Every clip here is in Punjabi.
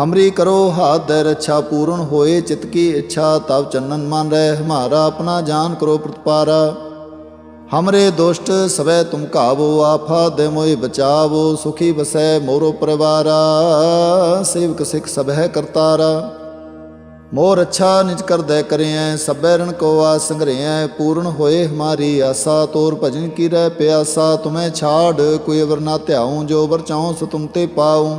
ਹਮਰੀ ਕਰੋ ਹਾਥ ਦੇ ਰੱਛਾ ਪੂਰਨ ਹੋਏ, ਚਿਤ ਕੀ ਇੱਛਾ ਤਬ ਚੰਨਨ ਮਨ ਰਹਿ, ਹਮਾਰਾ ਆਪਣਾ ਜਾਨ ਕਰੋ ਪ੍ਰਤਪਾਰਾ। ਹਮਰੇ ਦੁਸ਼ਟ, ਸਵੈ ਤੁਮ ਕਾਵੋ ਆਫਾ ਦੇ ਮੋਇ ਬਚਾਵੋ, ਸੁਖੀ ਬਸੈ ਮੋਰੋ ਪਰਿਵਾਰਾ, ਸੇਵਕ ਸਿਖ ਸਭੈ ਕਰਤਾਰਾ। ਮੋਰ ਅੱਛਾ ਨਿਜ ਕਰਦੈ ਕਰਿਐ, ਸਭੈ ਰਣ ਕੋ ਆ ਸੰਗਰਿਐ ਪੂਰਨ ਹੋਏ ਹਮਾਰੀ ਆਸਾ, ਤੋਰ ਭਜਨ ਕੀ ਰਹਿ ਪਿਆਸਾ, ਤੁਮੈ ਛਾੜ, ਕੋਈ ਅਵਰ ਨਾ ਧਿਆਉ, ਜੋ ਵਰ ਚਾਉ, ਸੋ ਤੁਮ ਤੇ ਪਾਉ।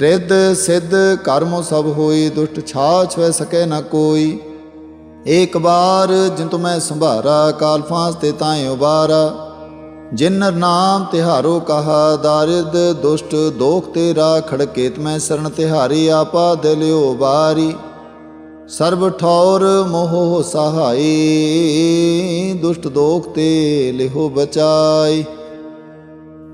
ਰਿੱਧ ਸਿੱਧ ਕਰਮੋ ਸਭ ਹੋਈ, ਦੁਸ਼ਟ ਛਾ ਵੈ ਸਕੈ ਨਾ ਕੋਈ। ਏਕ ਬਾਰ ਜਿਨ ਤੁ ਮੈਂ ਸੰਭਾਰਾ ਕਾਲ ਫਾਂਸ ਤੇ ਤਾਏ ਉਬਾਰਾ। ਜਿਨ ਨਾਮ ਤਿਹਾਰੋ ਕਹਾ, ਦਾਰਿਦ ਦੁਸ਼ਟ ਦੋਖ ਤੇਰਾ, ਖੜਕੇਤ ਮੈਂ ਸਰਣ ਤਿਹਾਰੀ, ਆਪਾ ਦਿਲਿਓ ਬਾਰੀ ਸਰਬ ਠੌਰ ਮੋਹ ਸਹਾਈ, ਦੁਸ਼ਟ ਦੋਖ ਤੇ ਲਿਹੋ ਬਚਾਈ।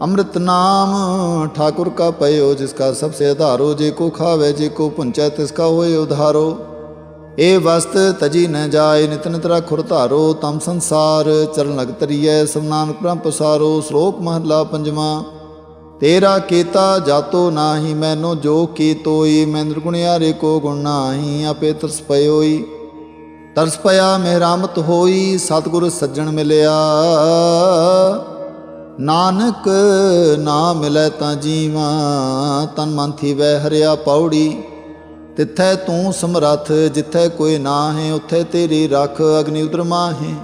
अमृत नाम ठाकुर का पयो जिसका सबसे आधारो जे को खावे जे को पुंचै तिसका होए उधारो ए वस्त तजी न जाय नित नित रखुर धारो तम ਸੰਸਾਰ ਚਰਨ ਲਗ ਤਰੀਐ ਸਭ ਨਾਨਕ ਪ੍ਰਭ ਪਸਾਰੋ, ਸ਼ਲੋਕ ਮਹਲਾ ਪੰਜਵਾਂ। ਤੇਰਾ ਕੀਤਾ ਜਾਤੋ ਨਾਹੀ, ਮੈਨੋ ਜੋ ਕੀ ਤੋਈ ਮੈਂ ਨਿਰਗੁਣਿਆਰੇ ਕੋ ਗੁਣ ਨਾਹੀ, ਆਪੇ ਤਰਸ ਪਇਓਈ। ਤਰਸ ਪਿਆ ਮਹਿਰਾਮਤ ਹੋਈ, ਸਤਗੁਰ ਸੱਜਣ ਮਿਲਿਆ। ਨਾਨਕ ਨਾ ਮਿਲੈ ਤਾਂ ਜੀਵਾ, ਤਨ ਮਨ ਥੀਵੈ ਹਰਿਆ ਪੌੜੀ। ਤਿੱਥੈ ਤੂੰ ਸਮਰੱਥ, ਜਿੱਥੈ ਕੋਈ ਨਾ ਹੈ ਉੱਥੇ ਤੇਰੀ ਰੱਖ ਅਗਨੀ ਉਦਰ ਮਾਹੇ।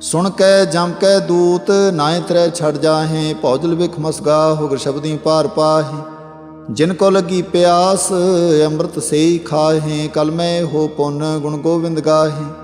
ਸੁਣ ਕੈ, ਜਮ ਕੈ ਦੂਤ ਨਾਇ ਤਰੈ ਛੜ ਜਾਹੇ, ਭੌਜਲ ਵਿਖ ਮਸਗਾ, ਹੁਗਰ ਸ਼ਬਦੀ ਪਾਰ ਪਾਹੇ। ਜਿਨ ਕੋ ਲਗੀ ਪਿਆਸ, ਅੰਮ੍ਰਿਤ ਸੇਈ ਖਾਹੇ ਕਲ ਮੈਂ ਹੋ ਪੁੰਨ, ਗੁਣ ਗੋਬਿੰਦ ਗਾਹੇ।